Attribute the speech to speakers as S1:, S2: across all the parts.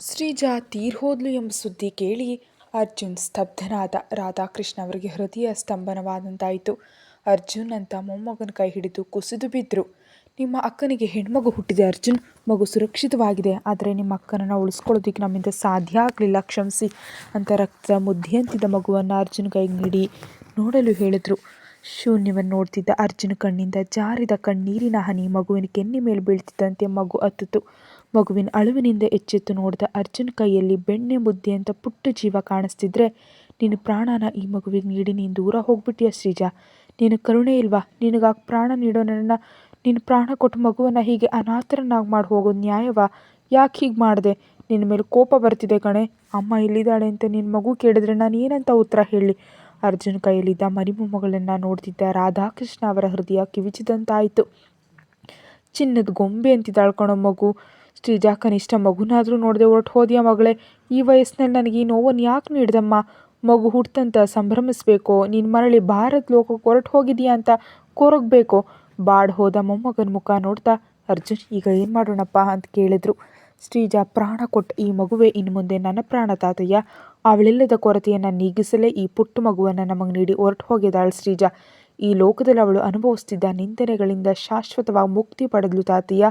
S1: ಶ್ರೀಜಾ ತೀರ್ಹೋದ್ಲು ಎಂಬ ಸುದ್ದಿ ಕೇಳಿ ಅರ್ಜುನ್ ಸ್ತಬ್ಧನಾದ. ರಾಧಾಕೃಷ್ಣ ಅವರಿಗೆ ಹೃದಯ ಸ್ತಂಭನವಾದಂತಾಯಿತು. ಅರ್ಜುನ್ ಅಂತ ಮೊಮ್ಮಗನ ಕೈ ಹಿಡಿದು ಕುಸಿದು ಬಿದ್ದರು ನಿಮ್ಮ ಅಕ್ಕನಿಗೆ ಹೆಣ್ಮಗು ಹುಟ್ಟಿದೆ ಅರ್ಜುನ್. ಮಗು ಸುರಕ್ಷಿತವಾಗಿದೆ. ಆದರೆ ನಿಮ್ಮ ಅಕ್ಕನನ್ನು ಉಳಿಸ್ಕೊಳ್ಳೋದಕ್ಕೆ ನಮ್ಮಿಂದ ಸಾಧ್ಯ ಆಗಲಿಲ್ಲ, ಕ್ಷಮಿಸಿ ಅಂತ ರಕ್ತ ಮುದ್ದೆಯಂತಿದ್ದ ಮಗುವನ್ನು ಅರ್ಜುನ್ ಕೈಗೆ ನೀಡಿ ನೋಡಲು ಹೇಳಿದ್ರು. ಶೂನ್ಯವನ್ನು ನೋಡ್ತಿದ್ದ ಅರ್ಜುನ್ ಕಣ್ಣಿಂದ ಜಾರಿದ ಕಣ್ಣೀರಿನ ಹನಿ ಮಗುವಿನ ಕೆನ್ನೆ ಮೇಲೆ ಬೀಳ್ತಿದ್ದಂತೆ ಮಗು ಅತ್ತಿತು. ಮಗುವಿನ ಅಳುವಿನಿಂದ ಎಚ್ಚೆತ್ತು ನೋಡಿದ ಅರ್ಜುನ್ ಕೈಯಲ್ಲಿ ಬೆಣ್ಣೆ ಮುದ್ದೆಯಂತ ಪುಟ್ಟ ಜೀವ ಕಾಣಿಸ್ತಿದ್ರೆ ನಿನ್ನ ಪ್ರಾಣನ ಈ ಮಗುವಿಗೆ ನೀಡಿ, ನೀನು ದೂರ ಹೋಗ್ಬಿಟ್ಟಿಯ ಶ್ರೀಜಾ. ನೀನು ಕರುಣೆ ಇಲ್ವಾ? ನಿನಗಾಗಿ ಪ್ರಾಣ ನೀಡೋ ನನ್ನ ನಿನ್ನ ಪ್ರಾಣ ಕೊಟ್ಟು ಮಗುವನ್ನ ಹೀಗೆ ಅನಾಥರನ್ನಾಗಿ ಮಾಡಿ ಹೋಗೋ ನ್ಯಾಯವಾ? ಯಾಕೆ ಹೀಗೆ ಮಾಡಿದೆ ನಿನ್ನ ಮೇಲೆ ಕೋಪ ಬರ್ತಿದೆ ಕಣೆ. ಅಮ್ಮ ಇಲ್ಲಿದ್ದಾಳೆ ಅಂತ ನಿನ್ನ ಮಗು ಕೇಳಿದ್ರೆ ನಾನು ಏನಂತ ಉತ್ತರ ಹೇಳಿ ಅರ್ಜುನ್ ಕೈಯಲ್ಲಿದ್ದ ಮರಿಮೊಮ್ಮಗಳನ್ನು ನೋಡ್ತಿದ್ದ ರಾಧಾಕೃಷ್ಣ ಅವರ ಹೃದಯ ಕಿವಿಚಿದಂತಾಯಿತು ಚಿನ್ನದ ಗೊಂಬೆ ಅಂತಿದ್ದಾಳ್ ಕಣೋ ಮಗು. ಶ್ರೀಜಾ ಕನಿಷ್ಠ ಮಗುನಾದರೂ ನೋಡದೆ ಹೊರಟು ಹೋದ್ಯಾ ಮಗಳೇ. ಈ ವಯಸ್ಸಿನಲ್ಲಿ ನನಗೆ ಈ ನೋವನ್ನು ಯಾಕೆ ನೀಡ್ದಮ್ಮ? ಮಗು ಹುಟ್ಟಂತ ಸಂಭ್ರಮಿಸಬೇಕು ನೀನು ಮರಳಿ ಭಾರತ್ ಲೋಕಕ್ಕೆ ಹೊರಟು ಹೋಗಿದೀಯಾ ಅಂತ ಕೊರಗಬೇಕು ಬಾಡ್ ಹೋದ ಮೊಮ್ಮಗನ ಮುಖ ನೋಡ್ತಾ ಅರ್ಜುನ್, ಈಗ ಏನು ಮಾಡೋಣಪ್ಪ ಅಂತ ಕೇಳಿದ್ರು. ಶ್ರೀಜಾ ಪ್ರಾಣ ಕೊಟ್ಟ ಈ ಮಗುವೆ ಇನ್ನು ಮುಂದೆ ನನ್ನ ಪ್ರಾಣ ತಾತಯ್ಯ. ಅವಳಿಲ್ಲದ ಕೊರತೆಯನ್ನು ನೀಗಿಸಲೇ ಈ ಪುಟ್ಟ ಮಗುವನ್ನು ನಮಗೆ ನೀಡಿ ಹೊರಟು ಹೋಗಿದ್ದಾಳೆ ಶ್ರೀಜಾ. ಈ ಲೋಕದಲ್ಲಿ ಅವಳು ಅನುಭವಿಸ್ತಿದ್ದ ನಿಂದನೆಗಳಿಂದ ಶಾಶ್ವತವಾಗಿ ಮುಕ್ತಿ ಪಡೆದ್ಲು ತಾತಯ್ಯ.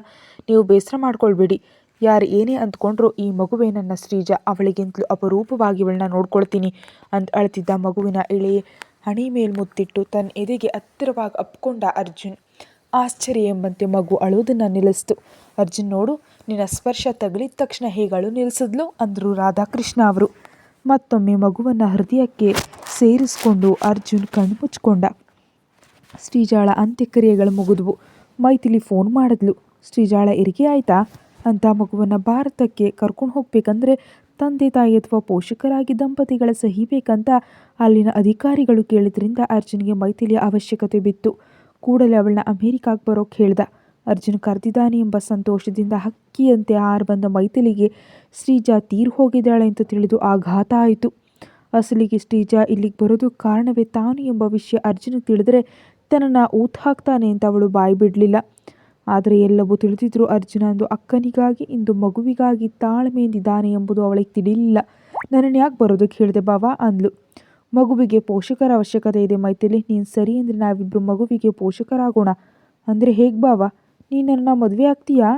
S1: ನೀವು ಬೇಸರ ಮಾಡ್ಕೊಳ್ಬೇಡಿ. ಯಾರು ಏನೇ ಅಂದ್ಕೊಂಡ್ರೂ ಈ ಮಗುವೆ ನನ್ನ ಶ್ರೀಜ ಅವಳಿಗಿಂತಲೂ ಅಪರೂಪವಾಗಿ ಇವಳನ್ನ ನೋಡ್ಕೊಳ್ತೀನಿ ಅಂತ ಅಳ್ತಿದ್ದ ಮಗುವಿನ ಎಳೆ ಹಣೆ ಮೇಲೆ ಮುತ್ತಿಟ್ಟು ತನ್ನ ಎದೆಗೆ ಹತ್ತಿರವಾಗಿ ಅಪ್ಕೊಂಡ ಅರ್ಜುನ್. ಆಶ್ಚರ್ಯ ಎಂಬಂತೆ ಮಗು ಅಳೋದನ್ನು ನಿಲ್ಲಿಸ್ತು. ಅರ್ಜುನ್ ನೋಡು, ನಿನ್ನ ಸ್ಪರ್ಶ ತಗಲಿದ ತಕ್ಷಣ ಹೇಗಳು ನಿಲ್ಲಿಸಿದ್ಲು ಅಂದರು ರಾಧಾಕೃಷ್ಣ ಅವರು. ಮತ್ತೊಮ್ಮೆ ಮಗುವನ್ನು ಹೃದಯಕ್ಕೆ ಸೇರಿಸ್ಕೊಂಡು ಅರ್ಜುನ್ ಕಣ್ಮುಚ್ಕೊಂಡ. ಶ್ರೀಜಾಳ ಅಂತ್ಯಕ್ರಿಯೆಗಳು ಮುಗಿದ್ವು. ಮೈಥಿಲಿ ಫೋನ್ ಮಾಡಿದ್ಲು. ಶ್ರೀಜಾಳ ಹೆರಿಗೆ ಆಯ್ತಾ? ಅಂತ ಮಗುವನ್ನು ಭಾರತಕ್ಕೆ ಕರ್ಕೊಂಡು ಹೋಗಬೇಕಂದ್ರೆ ತಂದೆ ತಾಯಿ ಅಥವಾ ಪೋಷಕರಾಗಿ ದಂಪತಿಗಳ ಸಹಿ ಬೇಕಂತ ಅಲ್ಲಿನ ಅಧಿಕಾರಿಗಳು ಕೇಳಿದ್ರಿಂದ ಅರ್ಜುನ್ಗೆ ಮೈಥಿಲಿಯ ಅವಶ್ಯಕತೆ ಬಿತ್ತು. ಕೂಡಲೇ ಅವಳನ್ನ ಅಮೇರಿಕಾಗೆ ಬರೋಕೆ ಹೇಳ್ದ. ಅರ್ಜುನ್ ಕರೆದಿದ್ದಾನೆ ಎಂಬ ಸಂತೋಷದಿಂದ ಹಕ್ಕಿಯಂತೆ ಹಾರಿಬಂದ ಮೈಥಿಲಿಗೆ, ಶ್ರೀಜಾ ತೀರು ಹೋಗಿದ್ದಾಳೆ ಅಂತ ತಿಳಿದು ಆಘಾತ ಆಯಿತು ಅಸಲಿಗೆ ಶ್ರೀಜಾ ಇಲ್ಲಿಗೆ ಬರೋದು ಕಾರಣವೇ ತಾನು ಎಂಬ ವಿಷಯ ಅರ್ಜುನ್ಗೆ ತಿಳಿದ್ರೆ ಊತ್ ಹಾಕ್ತಾನೆ ಅಂತ ಅವಳು ಬಾಯಿ ಬಿಡ್ಲಿಲ್ಲ. ಆದ್ರೆ ಎಲ್ಲವೂ ತಿಳಿದಿದ್ರು ಅರ್ಜುನ ಅಂದು ಅಕ್ಕನಿಗಾಗಿ, ಇಂದು ಮಗುವಿಗಾಗಿ ತಾಳ್ಮೆಯಿಂದಿದ್ದಾನೆ ಎಂಬುದು ಅವಳಿಗೆ ತಿಳಿಲಿಲ್ಲ. ನನ್ನನ್ನು ಯಾಕೆ ಬರೋದಕ್ಕೆ ಹೇಳಿದೆ ಬಾವಾ ಅಂದ್ಲು. ಮಗುವಿಗೆ ಪೋಷಕರ ಅವಶ್ಯಕತೆ ಇದೆ ಮೈಥಿಲಿ. ನೀನು ಸರಿ ಅಂದರೆ ನಾವಿಬ್ಬರು ಮಗುವಿಗೆ ಪೋಷಕರಾಗೋಣ. ಅಂದರೆ ಹೇಗೆ ಬಾವಾ? ನೀನು ನನ್ನ ಮದುವೆ ಆಗ್ತೀಯಾ?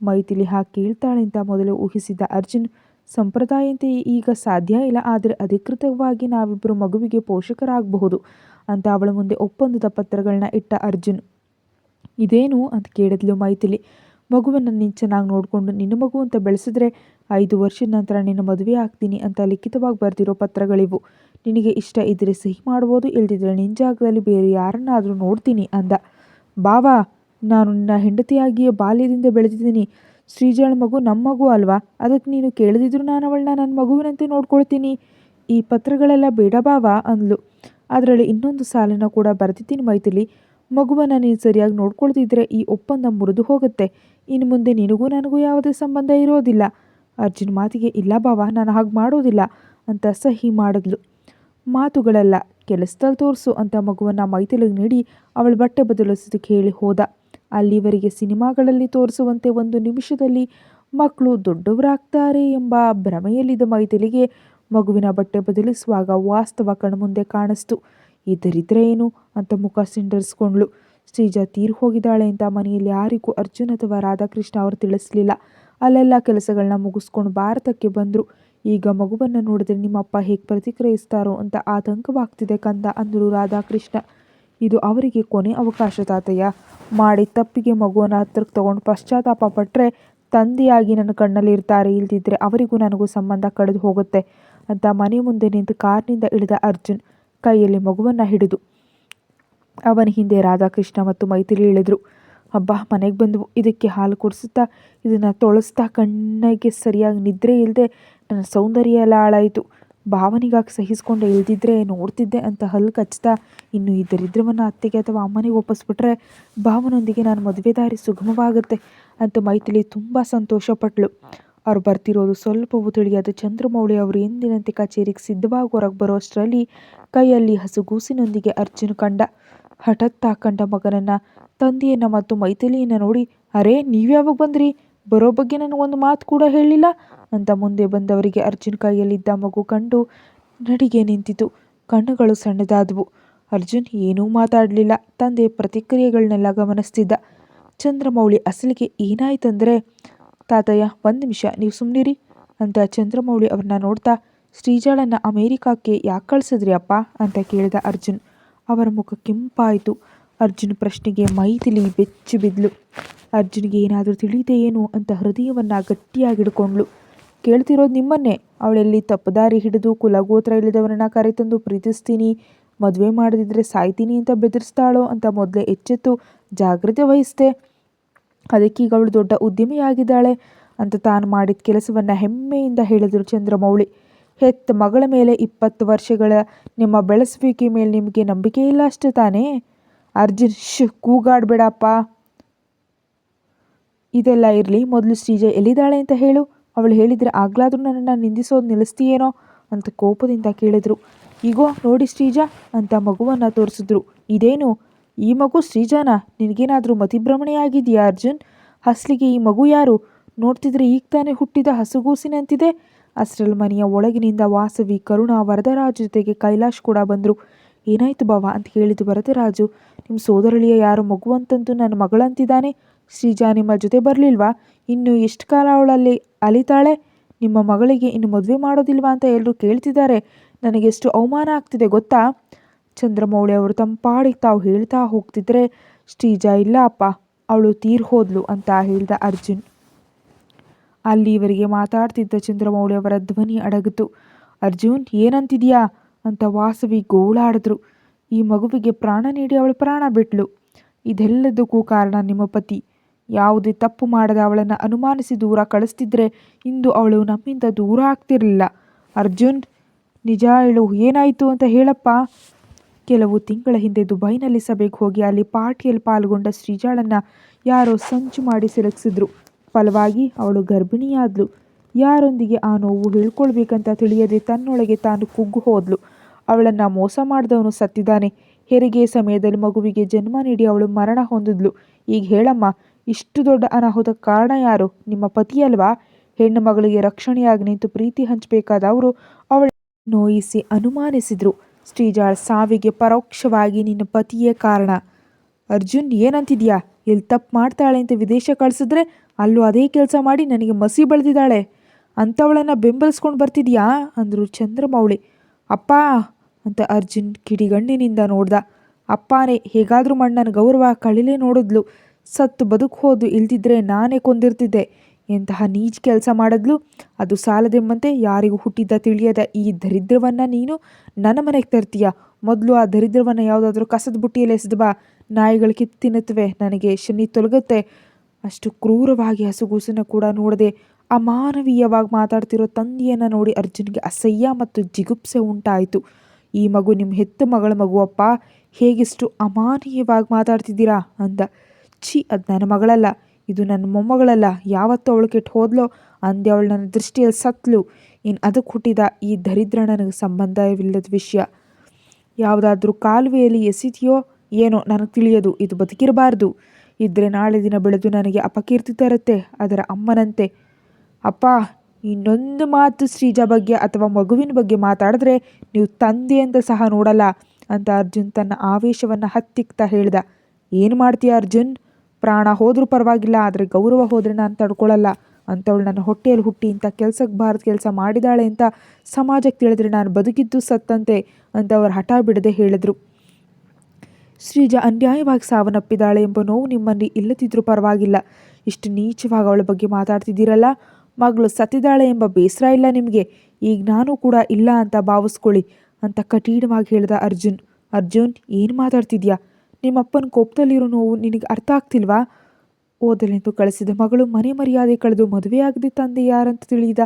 S1: ಮೈಥಿಲಿ ಕೇಳ್ತಾಳೆ ಅಂತ ಮೊದಲೇ ಊಹಿಸಿದ್ದ ಅರ್ಜುನ್ ಸಂಪ್ರದಾಯಂತೆ ಈಗ ಸಾಧ್ಯ ಇಲ್ಲ, ಆದರೆ ಅಧಿಕೃತವಾಗಿ ನಾವಿಬ್ಬರು ಮಗುವಿಗೆ ಪೋಷಕರಾಗಬಹುದು ಅಂತ ಅವಳ ಮುಂದೆ ಒಪ್ಪಂದದ ಪತ್ರಗಳನ್ನ ಇಟ್ಟ ಅರ್ಜುನ್. ಇದೇನು ಅಂತ ಕೇಳಿದ್ಲು ಮೈಥಿಲಿ. ಮಗುವನ್ನು ನೀನು ಚೆನ್ನಾಗಿ ನೋಡಿಕೊಂಡು ನಿನ್ನ ಮಗು ಅಂತ ಬೆಳೆಸಿದ್ರೆ ಐದು ವರ್ಷದ ನಂತರ ನಿನ್ನ ಮದುವೆ ಆಗ್ತೀನಿ ಅಂತ ಲಿಖಿತವಾಗಿ ಬರೆದಿರೋ ಪತ್ರಗಳಿವು. ನಿನಗೆ ಇಷ್ಟ ಇದ್ದರೆ ಸಹಿ ಮಾಡ್ಬೋದು, ಇಲ್ದಿದ್ರೆ ನಿನ್ನ ಜಾಗದಲ್ಲಿ ಬೇರೆ ಯಾರನ್ನಾದರೂ ನೋಡ್ತೀನಿ ಅಂದ. ಬಾವಾ, ನಾನು ನಿನ್ನ ಹೆಂಡತಿಯಾಗಿಯೇ ಬಾಲ್ಯದಿಂದ ಬೆಳೆದಿದ್ದೀನಿ. ಶ್ರೀಜಾಳ ಮಗು ನಮ್ಮ ಮಗು ಅಲ್ವಾ? ಅದಕ್ಕೆ ನೀನು ಕೇಳದಿದ್ರು ನಾನು ಅವಳನ್ನ ನನ್ನ ಮಗುವಿನಂತೆ ನೋಡ್ಕೊಳ್ತೀನಿ. ಈ ಪತ್ರಗಳೆಲ್ಲ ಬೇಡ ಬಾವಾ, ಅಂದ್ಲು. ಅದರಲ್ಲಿ ಇನ್ನೊಂದು ಸಾಲನ್ನು ಕೂಡ ಬರೆದಿದ್ದೀನಿ ಮೈಥಿಲಿ. ಮಗುವನ್ನ ನೀನು ಸರಿಯಾಗಿ ನೋಡ್ಕೊಳ್ತಿದ್ರೆ ಈ ಒಪ್ಪಂದ ಮುರಿದು ಹೋಗುತ್ತೆ ಇನ್ನು ಮುಂದೆ ನಿನಗೂ ನನಗೂ ಯಾವುದೇ ಸಂಬಂಧ ಇರೋದಿಲ್ಲ. ಅರ್ಜುನ್ ಮಾತಿಗೆ, ಇಲ್ಲ ಬಾವ, ನಾನು ಹಾಗೆ ಮಾಡೋದಿಲ್ಲ ಅಂತ ಸಹಿ ಮಾಡಿದ್ಲು. ಮಾತುಗಳೆಲ್ಲ, ಕೆಲಸದಲ್ಲಿ ತೋರಿಸು ಅಂತ ಮಗುವನ್ನ ಮೈತಲಿಗೆ ನೀಡಿ ಅವಳ ಬಟ್ಟೆ ಬದಲಿಸೋದಕ್ಕೆ ಹೇಳಿ ಹೋದ. ಅಲ್ಲಿವರೆಗೆ ಸಿನಿಮಾಗಳಲ್ಲಿ ತೋರಿಸುವಂತೆ ಒಂದು ನಿಮಿಷದಲ್ಲಿ ಮಕ್ಕಳು ದೊಡ್ಡವರಾಗ್ತಾರೆ ಎಂಬ ಭ್ರಮೆಯಲ್ಲಿದ್ದ ಮೈತಲಿಗೆ ಮಗುವಿನ ಬಟ್ಟೆ ಬದಲಿಸುವಾಗ ವಾಸ್ತವ ಕಣ್ಮುಂದೆ ಕಾಣಿಸ್ತು. ಈ ದರಿದ್ರ ಏನು? ಅಂತ ಮುಖ ಸಿಂಡರ್ಸ್ಕೊಂಡ್ಳು ಶ್ರೀಜಾ ತೀರ್ ಹೋಗಿದ್ದಾಳೆ ಅಂತ ಮನೆಯಲ್ಲಿ ಯಾರಿಗೂ ಅರ್ಜುನ್ ಅಥವಾ ರಾಧಾಕೃಷ್ಣ ಅವರು ತಿಳಿಸ್ಲಿಲ್ಲ. ಅಲ್ಲೆಲ್ಲ ಕೆಲಸಗಳನ್ನ ಮುಗಿಸ್ಕೊಂಡು ಭಾರತಕ್ಕೆ ಬಂದರು ಈಗ ಮಗುವನ್ನು ನೋಡಿದ್ರೆ ನಿಮ್ಮಪ್ಪ ಹೇಗೆ ಪ್ರತಿಕ್ರಿಯಿಸ್ತಾರೋ ಅಂತ ಆತಂಕವಾಗ್ತಿದೆ ಕಂದ ಅಂದರು ರಾಧಾಕೃಷ್ಣ. ಇದು ಅವರಿಗೆ ಕೊನೆ ಅವಕಾಶ ತಾತಯ್ಯ. ಮಾಡಿ ತಪ್ಪಿಗೆ ಮಗುವನ್ನು ಹತ್ರಕ್ಕೆ ತಗೊಂಡು ಪಶ್ಚಾತ್ತಾಪ ಪಟ್ಟರೆ ತಂದೆಯಾಗಿ ನನ್ನ ಕಣ್ಣಲ್ಲಿ ಇರ್ತಾರೆ, ಇಲ್ದಿದ್ರೆ ಅವರಿಗೂ ನನಗೂ ಸಂಬಂಧ ಕಳೆದು ಹೋಗುತ್ತೆ ಅಂತ ಮನೆ ಮುಂದೆ ನಿಂತು ಕಾರ್ನಿಂದ ಇಳಿದ ಅರ್ಜುನ್ ಕೈಯಲ್ಲಿ ಮಗುವನ್ನ ಹಿಡಿದು. ಅವನ ಹಿಂದೆ ರಾಧಾಕೃಷ್ಣ ಮತ್ತು ಮೈಥಿಲಿ ಇಳಿದ್ರು. ಅಬ್ಬಾ, ಮನೆಗೆ ಬಂದವು ಇದಕ್ಕೆ ಹಾಲು ಕುಡಿಸುತ್ತಾ ಇದನ್ನು ತೊಳಸ್ತಾ ಕಣ್ಣಿಗೆ ಸರಿಯಾಗಿ ನಿದ್ರೆ ಇಲ್ಲದೆ ನನ್ನ ಸೌಂದರ್ಯ ಎಲ್ಲ ಹಾಳಾಯಿತು ಭಾವನೆಗಾಗಿ ಸಹಿಸ್ಕೊಂಡು ಇಲ್ದಿದ್ರೆ ನೋಡ್ತಿದ್ದೆ ಅಂತ ಹಲ್ಲು ಕಚ್ತಾ ಇನ್ನು ಈ ದರಿದ್ರವನ್ನು ಅತ್ತೆಗೆ ಅಥವಾ ಅಮ್ಮನಿಗೆ ಒಪ್ಪಿಸ್ಬಿಟ್ರೆ ಭಾವನೊಂದಿಗೆ ನಾನು ಮದುವೆ ದಾರಿ ಸುಗಮವಾಗತ್ತೆ ಅಂತ ಮೈಥಿಲಿ ತುಂಬ ಸಂತೋಷ ಪಟ್ಳು. ಅವ್ರು ಬರ್ತಿರೋದು ಸ್ವಲ್ಪವೂ ತಿಳಿಯದ ಚಂದ್ರಮೌಳಿ ಅವರು ಎಂದಿನಂತೆ ಕಚೇರಿಗೆ ಸಿದ್ಧವಾಗಿ ಹೊರಗೆ ಬರೋಷ್ಟರಲ್ಲಿ ಕೈಯಲ್ಲಿ ಹಸುಗೂಸಿನೊಂದಿಗೆ ಅರ್ಜುನ್ ಕಂಡ. ಹಠತ್ ಕಂಡ ಮಗನನ್ನ, ತಂದೆಯನ್ನ ಮತ್ತು ಮೈಥಿಲಿಯನ್ನ ನೋಡಿ, ಅರೇ ನೀವ್ಯಾವಾಗ ಬಂದ್ರಿ? ಬರೋ ಬಗ್ಗೆ ನನಗೊಂದು ಮಾತು ಕೂಡ ಹೇಳಿಲ್ಲ ಅಂತ ಮುಂದೆ ಬಂದವರಿಗೆ ಅರ್ಜುನ್ ಕೈಯಲ್ಲಿದ್ದ ಮಗು ಕಂಡು ನಡಿಗೆ ನಿಂತಿತು ಕಣ್ಣುಗಳು ಸಣ್ಣದಾದವು ಅರ್ಜುನ್ ಏನೂ ಮಾತಾಡಲಿಲ್ಲ ತಂದೆ ಪ್ರತಿಕ್ರಿಯೆಗಳನ್ನೆಲ್ಲ ಗಮನಿಸ್ತಿದ್ದ ಚಂದ್ರಮೌಳಿ ಅಸಲಿಗೆ ಏನಾಯ್ತಂದ್ರೆ ತಾತಯ್ಯ, ಒಂದು ನಿಮಿಷ, ನೀವು ಸುಮ್ಮನಿರಿ ಅಂತ ಚಂದ್ರಮೌಳಿ ಅವ್ರನ್ನ ನೋಡ್ತಾ, ಶ್ರೀಜಾಳನ್ನ ಅಮೇರಿಕಾಕ್ಕೆ ಯಾಕೆ ಕಳ್ಸಿದ್ರಿ ಅಪ್ಪ? ಅಂತ ಕೇಳಿದ ಅರ್ಜುನ್. ಅವರ ಮುಖ ಕೆಂಪಾಯಿತು. ಅರ್ಜುನ್ ಪ್ರಶ್ನೆಗೆ ಮೈಥಿಲಿ ಬೆಚ್ಚಿ ಬಿದ್ಲು. ಅರ್ಜುನ್ಗೆ ಏನಾದರೂ ತಿಳಿದೆಯೇನು ಅಂತ ಹೃದಯವನ್ನು ಗಟ್ಟಿಯಾಗಿಡ್ಕೊಂಡ್ಳು. ಕೇಳ್ತಿರೋದು ನಿಮ್ಮನ್ನೇ. ಅವಳೆಲ್ಲಿ ತಪ್ಪದಾರಿ ಹಿಡಿದು ಕುಲಗೋತ್ರ ಇಲ್ಲದವರನ್ನ ಕರೆತಂದು ಪ್ರೀತಿಸ್ತೀನಿ. ಮದುವೆ ಮಾಡದಿದ್ರೆ ಸಾಯ್ತೀನಿ ಅಂತ ಬೆದರಿಸ್ತಾಳೋ ಅಂತ ಮೊದಲೇ ಎಚ್ಚೆತ್ತು. ಜಾಗ್ರತೆ ವಹಿಸ್ದೆ. ಅದಕ್ಕೀಗ ಅವಳು ದೊಡ್ಡ ಉದ್ಯಮಿಯಾಗಿದ್ದಾಳೆ ಅಂತ ತಾನು ಮಾಡಿದ ಕೆಲಸವನ್ನು ಹೆಮ್ಮೆಯಿಂದ ಹೇಳಿದರು ಚಂದ್ರಮೌಳಿ. ಹೆತ್ತ ಮಗಳ ಮೇಲೆ ಇಪ್ಪತ್ತು ವರ್ಷಗಳ ನಿಮ್ಮ ಬೆಳೆಸುವಿಕೆ ಮೇಲೆ ನಿಮಗೆ ನಂಬಿಕೆ ಇಲ್ಲ ಅಷ್ಟೇ ತಾನೇ? ಅರ್ಜುನ್ ಶ್ ಕೂಗಾಡಬೇಡಪ್ಪ. ಇದೆಲ್ಲ ಇರಲಿ, ಮೊದಲು ಶ್ರೀಜ ಎಲ್ಲಿದ್ದಾಳೆ ಅಂತ ಹೇಳು. ಅವಳು ಹೇಳಿದರೆ ಆಗ್ಲಾದ್ರೂ ನನ್ನನ್ನು ನಿಂದಿಸೋದು ನಿಲ್ಲಿಸ್ತೀಯೇನೋ ಅಂತ ಕೋಪದಿಂದ ಕೇಳಿದರು. ಈಗೋ ನೋಡಿ ಶ್ರೀಜಾ ಅಂತ ಮಗುವನ್ನು ತೋರಿಸಿದ್ರು. ಇದೇನು? ಈ ಮಗು ಶ್ರೀಜಾನ, ನಿನಗೇನಾದರೂ ಮತಿಭ್ರಮಣೆಯಾಗಿದೆಯಾ ಅರ್ಜುನ್? ಹಸ್ಲಿಗೆ ಈ ಮಗು ಯಾರು? ನೋಡ್ತಿದ್ರೆ ಈಗ ತಾನೇ ಹುಟ್ಟಿದ ಹಸುಗೂಸಿನಂತಿದೆ. ಅಷ್ಟರಲ್ಲಿ ಮನೆಯ ಒಳಗಿನಿಂದ ವಾಸವಿ, ಕರುಣ, ವರದರಾಜ ಜೊತೆಗೆ ಕೈಲಾಶ್ ಕೂಡ ಬಂದರು. ಏನಾಯ್ತು ಬಾವ ಅಂತ ಕೇಳಿದ್ದು ವರದರಾಜು ನಿಮ್ಮ ಸೋದರಳಿಯ ಯಾರು ಮಗು ಅಂತಂತೂ ನನ್ನ ಮಗಳಂತಿದ್ದಾನೆ. ಶ್ರೀಜಾ ನಿಮ್ಮ ಜೊತೆ ಬರಲಿಲ್ವಾ? ಇನ್ನು ಎಷ್ಟು ಕಾಲ ಅವಳಲ್ಲಿ ಅಲಿತಾಳೆ? ನಿಮ್ಮ ಮಗಳಿಗೆ ಇನ್ನು ಮದುವೆ ಮಾಡೋದಿಲ್ವಾ ಅಂತ ಎಲ್ಲರೂ ಕೇಳ್ತಿದ್ದಾರೆ. ನನಗೆಷ್ಟು ಅವಮಾನ ಆಗ್ತಿದೆ, ಗೊತ್ತಾ? ಚಂದ್ರಮೌಳಿ ಅವರು ತಮ್ಮ ಪಾಡಿಗೆ ತಾವು ಹೇಳ್ತಾ ಹೋಗ್ತಿದ್ರೆ, ಶ್ರೀಜಾ ಇಲ್ಲ ಅಪ್ಪ, ಅವಳು ತೀರ್ ಹೋದ್ಲು ಅಂತ ಹೇಳ್ದ ಅರ್ಜುನ್. ಅಲ್ಲಿ ಇವರಿಗೆ ಮಾತಾಡ್ತಿದ್ದ ಚಂದ್ರಮೌಳಿ ಅವರ ಧ್ವನಿ ಅಡಗಿತು. ಅರ್ಜುನ್, ಏನಂತಿದ್ಯಾ? ಅಂತ ವಾಸವಿ ಗೋಳಾಡಿದ್ರು. ಈ ಮಗುವಿಗೆ ಪ್ರಾಣ ನೀಡಿ ಅವಳು ಪ್ರಾಣ ಬಿಟ್ಲು. ಇದೆಲ್ಲದಕ್ಕೂ ಕಾರಣ ನಿಮ್ಮ ಪತಿ. ಯಾವುದೇ ತಪ್ಪು ಮಾಡದ ಅವಳನ್ನು ಅನುಮಾನಿಸಿ ದೂರ ಕಳಿಸ್ತಿದ್ರೆ ಇಂದು ಅವಳು ನಮ್ಮಿಂದ ದೂರ ಆಗ್ತಿರಲಿಲ್ಲ. ಅರ್ಜುನ್, ನಿಜ ಹೇಳು, ಏನಾಯಿತು ಅಂತ ಹೇಳಪ್ಪ. ಕೆಲವು ತಿಂಗಳ ಹಿಂದೆ ದುಬೈನಲ್ಲಿ ಸಭೆಗೆ ಹೋಗಿ ಅಲ್ಲಿ ಪಾರ್ಟಿಯಲ್ಲಿ ಪಾಲ್ಗೊಂಡ ಶ್ರೀಜಾಳನ್ನ ಯಾರೋ ಸಂಚು ಮಾಡಿ ಸಿಲುಕಿಸಿದ್ರು. ಫಲವಾಗಿ ಅವಳು ಗರ್ಭಿಣಿಯಾದ್ಲು. ಯಾರೊಂದಿಗೆ ಆ ನೋವು ಹೇಳ್ಕೊಳ್ಬೇಕಂತ ತಿಳಿಯದೆ ತನ್ನೊಳಗೆ ತಾನು ಕುಗ್ಗು ಹೋದ್ಲು. ಅವಳನ್ನು ಮೋಸ ಮಾಡಿದವನು ಸತ್ತಿದ್ದಾನೆ. ಹೆರಿಗೆ ಸಮಯದಲ್ಲಿ ಮಗುವಿಗೆ ಜನ್ಮ ನೀಡಿ ಅವಳು ಮರಣ ಹೊಂದಿದ್ಲು. ಈಗ ಹೇಳಮ್ಮ, ಇಷ್ಟು ದೊಡ್ಡ ಅನಾಹುತ ಕಾರಣ ಯಾರು? ನಿಮ್ಮ ಪತಿಯಲ್ವಾ ಹೆಣ್ಣು ಮಗಳಿಗೆ ರಕ್ಷಣೆಯಾಗಿ ನಿಂತು ಪ್ರೀತಿ ಹಂಚಬೇಕಾದವರು ಅವಳ ನೋಯಿಸಿ ಅನುಮಾನಿಸಿದ್ರು. ಶ್ರೀಜಾಳ್ ಸಾವಿಗೆ ಪರೋಕ್ಷವಾಗಿ ನಿನ್ನ ಪತಿಯೇ ಕಾರಣ. ಅರ್ಜುನ್, ಏನಂತಿದ್ಯಾ? ಇಲ್ಲಿ ತಪ್ಪು ಮಾಡ್ತಾಳೆ ಅಂತ ವಿದೇಶ ಕಳಿಸಿದ್ರೆ ಅಲ್ಲೂ ಅದೇ ಕೆಲಸ ಮಾಡಿ ನನಗೆ ಮಸಿ ಬೆಳೆದಿದ್ದಾಳೆ. ಅಂಥವಳನ್ನು ಬೆಂಬಲಿಸ್ಕೊಂಡು ಬರ್ತಿದ್ಯಾ? ಅಂದರು ಚಂದ್ರಮೌಳಿ. ಅಪ್ಪ! ಅಂತ ಅರ್ಜುನ್ ಕಿಡಿಗಣ್ಣಿನಿಂದ ನೋಡ್ದ. ಅಪ್ಪಾನೇ, ಹೇಗಾದರೂ ಮಣ್ಣನ ಗೌರವ ಕಳಿಲೇ ನೋಡಿದ್ಲು. ಸತ್ತು ಬದುಕು ಹೋದು ಇಲ್ದಿದ್ರೆ ನಾನೇ ಕೊಂದಿರ್ತಿದ್ದೆ. ಎಂತಹ ನೀಚ್ ಕೆಲಸ ಮಾಡಿದ್ಲು, ಅದು ಸಾಲದೆಂಬಂತೆ ಯಾರಿಗೂ ಹುಟ್ಟಿದ್ದ ತಿಳಿಯದ ಈ ದರಿದ್ರವನ್ನು ನೀನು ನನ್ನ ಮನೆಗೆ ತರ್ತೀಯ. ಮೊದಲು ಆ ದರಿದ್ರವನ್ನು ಯಾವುದಾದ್ರೂ ಕಸದ ಬುಟ್ಟಿಯಲ್ಲಿ ಎಸೆದು ಬಾ. ನಾಯಿಗಳು ಕಿತ್ತು ತಿನ್ನುತ್ತವೆ, ನನಗೆ ಶನಿ ತೊಲಗುತ್ತೆ. ಅಷ್ಟು ಕ್ರೂರವಾಗಿ ಹಸುಗೂಸನ್ನು ಕೂಡ ನೋಡದೆ ಅಮಾನವೀಯವಾಗಿ ಮಾತಾಡ್ತಿರೋ ತಂದೆಯನ್ನು ನೋಡಿ ಅರ್ಜುನ್ಗೆ ಅಸಹ್ಯ ಮತ್ತು ಜಿಗುಪ್ಸೆ ಉಂಟಾಯಿತು. ಈ ಮಗು ನಿಮ್ಮ ಹೆತ್ತ ಮಗಳ ಮಗುವಪ್ಪ ಹೇಗಿಷ್ಟು ಅಮಾನೀಯವಾಗಿ ಮಾತಾಡ್ತಿದ್ದೀರಾ ಅಂದ. ಛೀ, ಅದು ನನ್ನ ಮಗಳಲ್ಲ. ಇದು ನನ್ನ ಮೊಮ್ಮಗಳಲ್ಲ, ಯಾವತ್ತು ಅವಳು ಕೆಟ್ಟು ಹೋದ್ಲೋ? ಅಂದೆ ಅವಳು ನನ್ನ ದೃಷ್ಟಿಯಲ್ಲಿ ಸತ್ಲು. ಇನ್ನು ಅದಕ್ಕೆ ಹುಟ್ಟಿದ ಈ ದರಿದ್ರ ನನಗೆ ಸಂಬಂಧವಿಲ್ಲದ ವಿಷಯ. ಯಾವುದಾದ್ರೂ ಕಾಲುವೆಯಲ್ಲಿ ಎಸಿದೆಯೋ ಏನೋ ನನಗೆ ತಿಳಿಯೋದು, ಇದು ಬದುಕಿರಬಾರ್ದು. ಇದ್ದರೆ ನಾಳೆ ದಿನ ಬೆಳೆದು ನನಗೆ ಅಪಕೀರ್ತಿ ತರುತ್ತೆ, ಅದರ ಅಮ್ಮನಂತೆ. ಅಪ್ಪ, ಇನ್ನೊಂದು ಮಾತು ಶ್ರೀಜಾ ಬಗ್ಗೆ ಅಥವಾ ಮಗುವಿನ ಬಗ್ಗೆ ಮಾತಾಡಿದ್ರೆ ನೀವು ತಂದೆ ಅಂತ ಸಹ ನೋಡಲ್ಲ, ಅಂತ ಅರ್ಜುನ್ ತನ್ನ ಆವೇಶವನ್ನು ಹತ್ತಿಕ್ತಾ ಹೇಳ್ದ. ಏನು ಮಾಡ್ತೀಯ ಅರ್ಜುನ್? ಪ್ರಾಣ ಹೋದರೂ ಪರವಾಗಿಲ್ಲ, ಆದರೆ ಗೌರವ ಹೋದರೆ ನಾನು ತಡ್ಕೊಳ್ಳಲ್ಲ ಅಂಥವಳು ನನ್ನ ಹೊಟ್ಟೆಯಲ್ಲಿ ಹುಟ್ಟಿ ಇಂಥ ಕೆಲ್ಸಕ್ಕೆ ಬಾರದ ಕೆಲಸ ಮಾಡಿದಾಳೆ ಅಂತ ಸಮಾಜಕ್ಕೆ ತಿಳಿದ್ರೆ ನಾನು ಬದುಕಿದ್ದು ಸತ್ತಂತೆ ಅಂತ ಅವರು ಹಠ ಬಿಡದೆ ಹೇಳಿದರು. ಶ್ರೀಜ ಅನ್ಯಾಯವಾಗಿ ಸಾವನ್ನಪ್ಪಿದ್ದಾಳೆ ಎಂಬ ನೋವು ನಿಮ್ಮಲ್ಲಿ ಇಲ್ಲದಿದ್ದರೂ ಪರವಾಗಿಲ್ಲ. ಇಷ್ಟು ನೀಚವಾಗಿ ಅವಳ ಬಗ್ಗೆ ಮಾತಾಡ್ತಿದ್ದೀರಲ್ಲ? ಮಗಳು ಸತ್ತಿದ್ದಾಳೆ ಎಂಬ ಬೇಸರ ಇಲ್ಲ ನಿಮಗೆ? ಈಗ ನಾನು ಕೂಡ ಇಲ್ಲ ಅಂತ ಭಾವಿಸ್ಕೊಳ್ಳಿ ಅಂತ ಕಠಿಣವಾಗಿ ಹೇಳಿದ ಅರ್ಜುನ್. ಅರ್ಜುನ್, ಏನು ಮಾತಾಡ್ತಿದ್ಯಾ? ನಿಮ್ಮಪ್ಪನ ಕೋಪದಲ್ಲಿರೋ ನೋವು ನಿನಗೆ ಅರ್ಥ ಆಗ್ತಿಲ್ವಾ? ಓದಲೆಂದು ಕಳಿಸಿದ ಮಗಳು ಮನೆ ಮರ್ಯಾದೆ ಕಳೆದು ಮದುವೆಯಾಗದೆ ತಂದೆ ಯಾರಂತ ತಿಳಿದ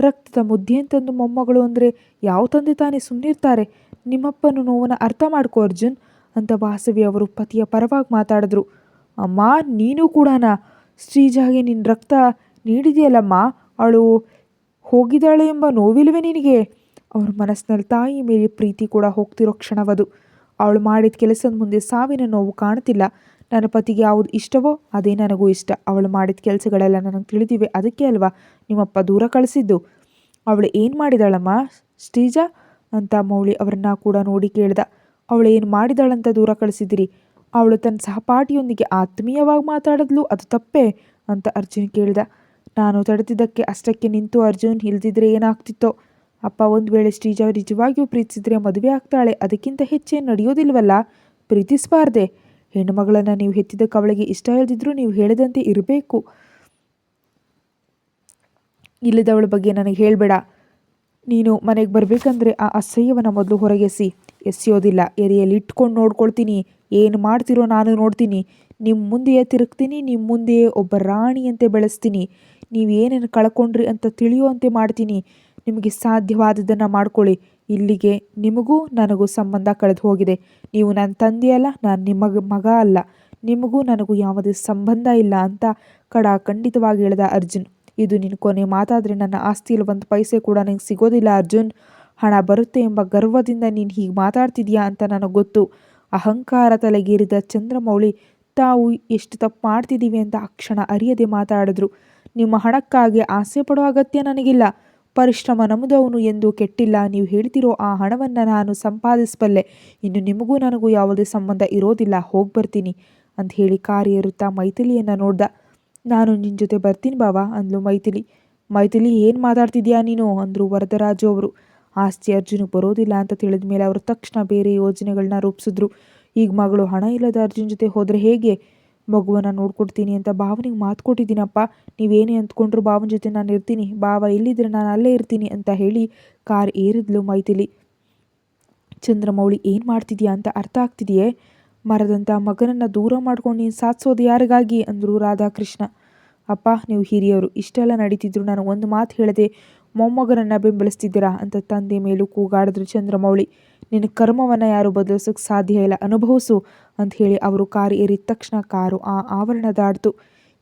S1: ರಕ್ತದ ಮುದ್ದೆ ಅಂತಂದು ಮೊಮ್ಮಗಳು ಅಂದರೆ ಯಾವ ತಂದೆ ತಾನೇ ಸುಮ್ಮನಿರ್ತಾರೆ ನಿಮ್ಮಪ್ಪನ ನೋವನ್ನು ಅರ್ಥ ಮಾಡ್ಕೋ ಅರ್ಜುನ್, ಅಂತ ವಾಸವಿ ಅವರು ಪತಿಯ ಪರವಾಗಿ ಮಾತಾಡಿದ್ರು. ಅಮ್ಮ, ನೀನು ಕೂಡನಾ? ಸ್ತ್ರೀಜಾಗೆ ನಿನ್ನ ರಕ್ತ ನೀಡಿದೆಯಲ್ಲಮ್ಮ? ಅವಳು ಹೋಗಿದ್ದಾಳೆ ಎಂಬ ನೋವಿಲ್ವೇ ನಿನಗೆ? ಅವ್ರ ಮನಸ್ಸಿನಲ್ಲಿ ತಾಯಿ ಮೇಲೆ ಪ್ರೀತಿ ಕೂಡ ಹೋಗ್ತಿರೋ ಕ್ಷಣವದು. ಅವಳು ಮಾಡಿದ ಕೆಲಸದ ಮುಂದೆ ಸಾವಿನ ನೋವು ಕಾಣ್ತಿಲ್ಲ ನನ್ನ ಪತಿಗೆ ಯಾವುದು ಇಷ್ಟವೋ ಅದೇ ನನಗೂ ಇಷ್ಟ. ಅವಳು ಮಾಡಿದ ಕೆಲಸಗಳೆಲ್ಲ ನನಗೆ ತಿಳಿದಿವೆ. ಅದಕ್ಕೆ ಅಲ್ವಾ ನಿಮ್ಮಪ್ಪ ದೂರ ಕಳಿಸಿದ್ದು? ಅವಳು ಏನು ಮಾಡಿದಾಳಮ್ಮ? ಶ್ರೀಜಾ ಅಂತ ಮೌಳಿ ಅವರನ್ನ ಕೂಡ ನೋಡಿ ಕೇಳ್ದ. ಅವಳು ಏನು ಮಾಡಿದಾಳಂತ ದೂರ ಕಳಿಸಿದಿರಿ. ಅವಳು ತನ್ನ ಸಹಪಾಠಿಯೊಂದಿಗೆ ಆತ್ಮೀಯವಾಗಿ ಮಾತಾಡಿದ್ಲು. ಅದು ತಪ್ಪೇ ಅಂತ ಅರ್ಜುನ್ ಕೇಳ್ದ. ನಾನು ತಡೆದಿದ್ದಕ್ಕೆ ಅಷ್ಟಕ್ಕೆ ನಿಂತು ಅರ್ಜುನ್ ಇಲ್ದಿದ್ರೆ ಏನಾಗ್ತಿತ್ತೋ? ಅಪ್ಪ ಒಂದು ವೇಳೆ ಶ್ರೀಜಾ ನಿಜವಾಗಿಯೂ ಪ್ರೀತಿಸಿದ್ರೆ ಮದುವೆ ಆಗ್ತಾಳೆ, ಅದಕ್ಕಿಂತ ಹೆಚ್ಚೇನು ನಡೆಯೋದಿಲ್ವಲ್ಲ? ಪ್ರೀತಿಸಬಾರ್ದೆ. ಹೆಣ್ಣುಮಗಳನ್ನು ನೀವು ಹೆತ್ತಿದ್ದಕ್ಕೆ ಅವಳಿಗೆ ಇಷ್ಟ ಇಲ್ಲದಿದ್ರೂ ನೀವು ಹೇಳಿದಂತೆ ಇರಬೇಕು. ಇಲ್ಲದವಳ ಬಗ್ಗೆ ನನಗೆ ಹೇಳಬೇಡ. ನೀನು ಮನೆಗೆ ಬರಬೇಕಂದ್ರೆ ಆ ಅಸಹ್ಯವನ್ನು ಮೊದಲು ಹೊರಗೆಸಿ. ಎಸೆಯೋದಿಲ್ಲ ಎರೆಯಲ್ಲಿ ಇಟ್ಕೊಂಡು ನೋಡ್ಕೊಳ್ತೀನಿ. ಏನು ಮಾಡ್ತಿರೋ ನಾನು ನೋಡ್ತೀನಿ. ನಿಮ್ಮ ಮುಂದೆಯೇ ತಿರುಗ್ತೀನಿ ನಿಮ್ಮ ಮುಂದೆಯೇ ಒಬ್ಬ ರಾಣಿಯಂತೆ ಬೆಳೆಸ್ತೀನಿ. ನೀವು ಏನೇನು ಕಳ್ಕೊಂಡ್ರಿ ಅಂತ ತಿಳಿಯುವಂತೆ ಮಾಡ್ತೀನಿ. ನಿಮಗೆ ಸಾಧ್ಯವಾದದನ್ನು ಮಾಡ್ಕೊಳ್ಳಿ. ಇಲ್ಲಿಗೆ ನಿಮಗೂ ನನಗೂ ಸಂಬಂಧ ಕಳೆದು ಹೋಗಿದೆ. ನೀವು ನನ್ನ ತಂದೆಯಲ್ಲ ನಾನು ನಿಮ್ಮ ಮಗ ಅಲ್ಲ. ನಿಮಗೂ ನನಗೂ ಯಾವುದೇ ಸಂಬಂಧ ಇಲ್ಲ ಅಂತ ಕಡ ಖಂಡಿತವಾಗಿ ಹೇಳಿದ ಅರ್ಜುನ್. ಇದು ನಿನ್ನ ಕೊನೆ ಮಾತಾದರೆ ನನ್ನ ಆಸ್ತಿಯಲ್ಲಿ ಒಂದು ಪೈಸೆ ಕೂಡ ನನಗೆ ಸಿಗೋದಿಲ್ಲ ಅರ್ಜುನ್. ಹಣ ಬರುತ್ತೆ ಎಂಬ ಗರ್ವದಿಂದ ನೀನು ಹೀಗೆ ಮಾತಾಡ್ತಿದ್ಯಾ ಅಂತ ನನಗೆ ಗೊತ್ತು. ಅಹಂಕಾರ ತಲೆಗೇರಿದ ಚಂದ್ರಮೌಳಿ, ತಾವು ಎಷ್ಟು ತಪ್ಪು ಮಾಡ್ತಿದ್ದೀವಿ ಅಂತ ಆ ಕ್ಷಣ ಅರಿಯದೆ ಮಾತಾಡಿದ್ರು. ನಿಮ್ಮ ಹಣಕ್ಕಾಗಿ ಆಸೆ ಪಡೋ ಅಗತ್ಯ ನನಗಿಲ್ಲ. ಪರಿಶ್ರಮ ನಮ್ಮದವನು ಎಂದು ಕೆಟ್ಟಿಲ್ಲ. ನೀವು ಹೇಳ್ತಿರೋ ಆ ಹಣವನ್ನು ನಾನು ಸಂಪಾದಿಸಬಲ್ಲೆ. ಇನ್ನು ನಿಮಗೂ ನನಗೂ ಯಾವುದೇ ಸಂಬಂಧ ಇರೋದಿಲ್ಲ. ಹೋಗಿ ಬರ್ತೀನಿ ಅಂತ ಹೇಳಿ ಕಾರ್ ಏರುತ್ತಾ ಮೈಥಿಲಿಯನ್ನು ನೋಡ್ದ. ನಾನು ನಿನ್ನ ಜೊತೆ ಬರ್ತೀನಿ ಬಾವಾ ಅಂದ್ಲು ಮೈಥಿಲಿ. ಮೈಥಿಲಿ, ಏನು ಮಾತಾಡ್ತಿದ್ಯಾ ನೀನು? ಅಂದರು ವರದರಾಜು ಅವರು. ಆಸ್ತಿ ಅರ್ಜುನಿಗೆ ಬರೋದಿಲ್ಲ ಅಂತ ತಿಳಿದ ಮೇಲೆ ಅವರು ತಕ್ಷಣ ಬೇರೆ ಯೋಜನೆಗಳನ್ನ ರೂಪಿಸಿದ್ರು. ಈಗ ಮಗಳು ಹಣ ಇಲ್ಲದ ಅರ್ಜುನ್ ಜೊತೆ ಹೋದರೆ ಹೇಗೆ? ಮಗುವನ್ನು ನೋಡ್ಕೊಡ್ತೀನಿ ಅಂತ ಭಾವನಿಗೆ ಮಾತು ಕೊಟ್ಟಿದ್ದೀನಪ್ಪ. ನೀವೇನೇ ಅಂದ್ಕೊಂಡ್ರು ಭಾವನ ಜೊತೆ ನಾನು ಇರ್ತೀನಿ. ಭಾವ ಎಲ್ಲಿದ್ರೆ ನಾನು ಅಲ್ಲೇ ಇರ್ತೀನಿ ಅಂತ ಹೇಳಿ ಕಾರ್ ಏರಿದ್ಲು ಮೈಥಿಲಿ. ಚಂದ್ರಮೌಳಿ ಏನು ಮಾಡ್ತಿದ್ಯಾ ಅಂತ ಅರ್ಥ ಆಗ್ತಿದೆಯೇ? ಮರದಂಥ ಮಗನನ್ನು ದೂರ ಮಾಡ್ಕೊಂಡು ನೀನು ಸಾಧಿಸೋದು ಯಾರಿಗಾಗಿ? ಅಂದರು ರಾಧಾಕೃಷ್ಣ. ಅಪ್ಪ, ನೀವು ಹಿರಿಯವರು ಇಷ್ಟೆಲ್ಲ ನಡೀತಿದ್ರು. ನಾನು ಒಂದು ಮಾತು ಹೇಳದೆ ಮೊಮ್ಮಗನನ್ನು ಬೆಂಬಲಿಸ್ತಿದ್ದೀರಾ? ಅಂತ ತಂದೆ ಮೇಲೂ ಕೂಗಾಡಿದ್ರು ಚಂದ್ರಮೌಳಿ. ನಿನ್ನ ಕರ್ಮವನ್ನು ಯಾರು ಬದಲಿಸೋಕೆ ಸಾಧ್ಯ ಇಲ್ಲ, ಅನುಭವಿಸು ಅಂತ ಹೇಳಿ ಅವರು ಕಾರು ಏರಿದ ತಕ್ಷಣ ಕಾರು ಆ ಆವರಣ ದಾಡ್ತು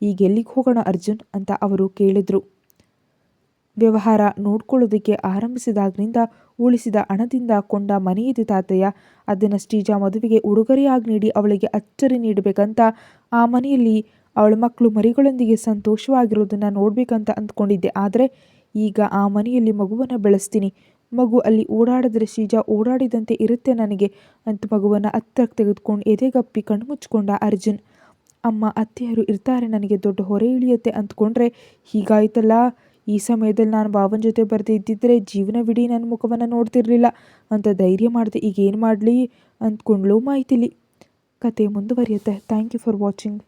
S1: ಈಗ ಎಲ್ಲಿಗೆ ಹೋಗೋಣ ಅರ್ಜುನ್? ಅಂತ ಅವರು ಕೇಳಿದರು. ವ್ಯವಹಾರ ನೋಡ್ಕೊಳ್ಳೋದಕ್ಕೆ ಆರಂಭಿಸಿದಾಗಿನಿಂದ ಉಳಿಸಿದ ಹಣದಿಂದ ಕೊಂಡ ಮನೆಯಿದೆ ತಾತಯ್ಯ. ಅದನ್ನು ಶ್ರೀಜಾ ಮದುವೆಗೆ ಉಡುಗೊರೆಯಾಗಿ ನೀಡಿ ಅವಳಿಗೆ ಅಚ್ಚರಿ ನೀಡಬೇಕಂತ ಆ ಮನೆಯಲ್ಲಿ ಅವಳ ಮಕ್ಕಳು ಮರಿಗಳೊಂದಿಗೆ ಸಂತೋಷವಾಗಿರೋದನ್ನು ನೋಡಬೇಕಂತ ಅಂದ್ಕೊಂಡಿದ್ದೆ. ಆದರೆ ಈಗ ಆ ಮನೆಯಲ್ಲಿ ಮಗುವನ್ನು ಬೆಳೆಸ್ತೀನಿ. ಮಗು ಅಲ್ಲಿ ಓಡಾಡಿದ್ರೆ ಶೀಜ ಓಡಾಡಿದಂತೆ ಇರುತ್ತೆ ನನಗೆ ಅಂತ ಮಗುವನ್ನು ಹತ್ತಿರಕ್ಕೆ ತೆಗೆದುಕೊಂಡು ಎದೆಗಪ್ಪಿ ಕಣ್ಣು ಮುಚ್ಕೊಂಡ ಅರ್ಜುನ್. ಅಮ್ಮ, ಅತ್ತೆಯರು ಇರ್ತಾರೆ, ನನಗೆ ದೊಡ್ಡ ಹೊರೆ ಇಳಿಯುತ್ತೆ ಅಂದ್ಕೊಂಡ್ರೆ ಹೀಗಾಯ್ತಲ್ಲ? ಈ ಸಮಯದಲ್ಲಿ ನಾನು ಭಾವನ ಜೊತೆ ಬರದೇ ಇದ್ದಿದ್ದರೆ ಜೀವನವಿಡೀ ನನ್ನ ಮುಖವನ್ನು ನೋಡ್ತಿರ್ಲಿಲ್ಲ. ಅಂತ ಧೈರ್ಯ ಮಾಡಿದೆ ಈಗ ಏನು ಮಾಡಲಿ? ಅಂದ್ಕೊಂಡ್ಲು ಮಾಹಿತಿಲಿ. ಕತೆ ಮುಂದುವರಿಯುತ್ತೆ. Thank you for watching